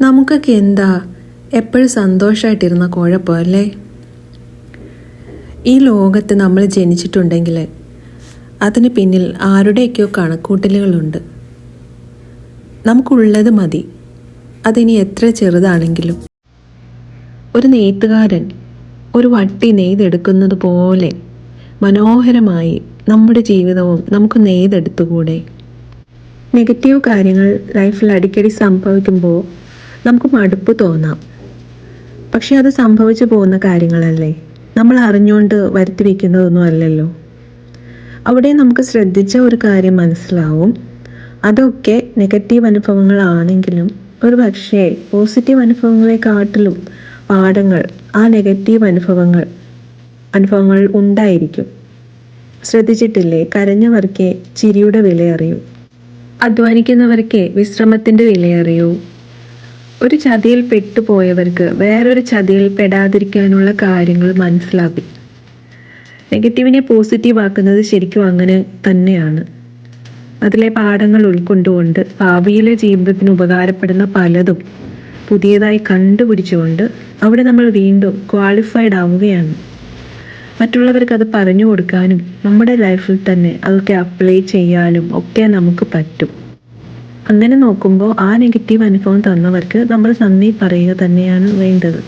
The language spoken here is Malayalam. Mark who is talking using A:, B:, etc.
A: നമുക്കൊക്കെ എന്താ എപ്പോഴും സന്തോഷമായിട്ടിരുന്ന കുഴപ്പമല്ലേ ഈ ലോകത്ത് നമ്മൾ ജനിച്ചിട്ടുണ്ടെങ്കിൽ അതിന് പിന്നിൽ ആരുടെയൊക്കെയോ കണക്കൂട്ടലുകളുണ്ട്. നമുക്കുള്ളത് മതി. അതിനി എത്ര ചെറുതാണെങ്കിലും. ഒരു നെയ്ത്തുകാരൻ ഒരു വട്ടി നെയ്തെടുക്കുന്നത് പോലെ മനോഹരമായി നമ്മുടെ ജീവിതവും നമുക്ക് നെയ്തെടുത്തുകൂടെ? നെഗറ്റീവ് കാര്യങ്ങൾ ലൈഫിൽ അടിക്കടി സംഭവിക്കുമ്പോൾ നമുക്ക് മടുപ്പ് തോന്നാം. പക്ഷെ അത് സംഭവിച്ചു പോകുന്ന കാര്യങ്ങളല്ലേ? നമ്മൾ അറിഞ്ഞുകൊണ്ട് വരുത്തി വയ്ക്കുന്നതൊന്നും അല്ലല്ലോ. അവിടെ നമുക്ക് ശ്രദ്ധിച്ച ഒരു കാര്യം മനസ്സിലാവും. അതൊക്കെ നെഗറ്റീവ് അനുഭവങ്ങളാണെങ്കിലും ഒരു പക്ഷേ പോസിറ്റീവ് അനുഭവങ്ങളെക്കാട്ടിലും പാഠങ്ങൾ ആ നെഗറ്റീവ് അനുഭവങ്ങൾ അനുഭവങ്ങൾ ഉണ്ടായിരിക്കും. ശ്രദ്ധിച്ചിട്ടില്ലേ? കരഞ്ഞവർക്കേ ചിരിയുടെ വില അറിയൂ അധ്വാനിക്കുന്നവർക്കേ വിശ്രമത്തിന്റെ വില അറിയൂ ഒരു ചതിയിൽ പെട്ടുപോയവർക്ക് വേറൊരു ചതിയിൽ പെടാതിരിക്കാനുള്ള കാര്യങ്ങൾ മനസ്സിലാകും. നെഗറ്റീവിനെ പോസിറ്റീവ് ആക്കുന്നത് ശരിക്കും അങ്ങനെ തന്നെയാണ്. അതിലെ പാഠങ്ങൾ ഉൾക്കൊണ്ടുകൊണ്ട് ഭാവിയിലെ ജീവിതത്തിന് ഉപകാരപ്പെടുന്ന പലതും പുതിയതായി കണ്ടുപിടിച്ചുകൊണ്ട് അവിടെ നമ്മൾ വീണ്ടും ക്വാളിഫൈഡ് ആവുകയാണ്. മറ്റുള്ളവർക്ക് അത് പറഞ്ഞു കൊടുക്കാനും നമ്മുടെ ലൈഫിൽ തന്നെ അതൊക്കെ അപ്ലൈ ചെയ്യാനും ഒക്കെ നമുക്ക് പറ്റും. അങ്ങനെ നോക്കുമ്പോൾ ആ നെഗറ്റീവ് അനുഭവം തന്നവർക്ക് നമ്മൾ നന്ദി പറയുക തന്നെയാണ് വേണ്ടത്.